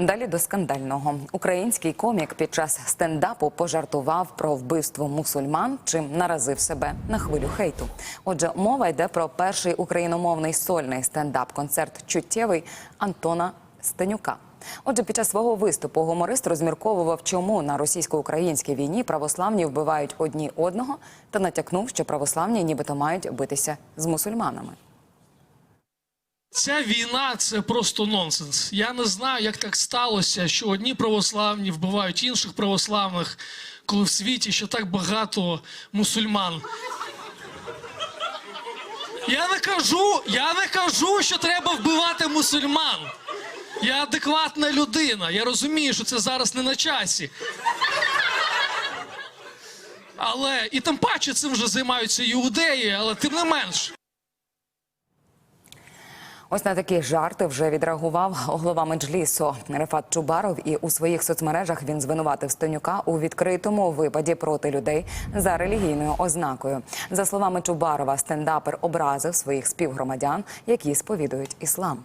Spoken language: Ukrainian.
Далі до скандального український комік під час стендапу пожартував про вбивство мусульман, чим наразив себе на хвилю хейту. Отже, мова йде про перший україномовний сольний стендап-концерт чуттєвий Антона Стенюка. Отже, під час свого виступу гуморист розмірковував, чому на російсько-українській війні православні вбивають одні одного, та натякнув, що православні нібито мають битися з мусульманами. Ця війна це просто нонсенс. Я не знаю, як так сталося, що одні православні вбивають інших православних, коли в світі ще так багато мусульман. Я не кажу, я не кажу, що треба вбивати мусульман. Я адекватна людина. Я розумію, що це зараз не на часі. Але і тим паче цим вже займаються іудеї, але тим не менш. Ось на такі жарти вже відреагував голова меджлісу Рефат Чубаров. І у своїх соцмережах він звинуватив Стенюка у відкритому випаді проти людей за релігійною ознакою. За словами Чубарова, стендапер образив своїх співгромадян, які сповідують іслам.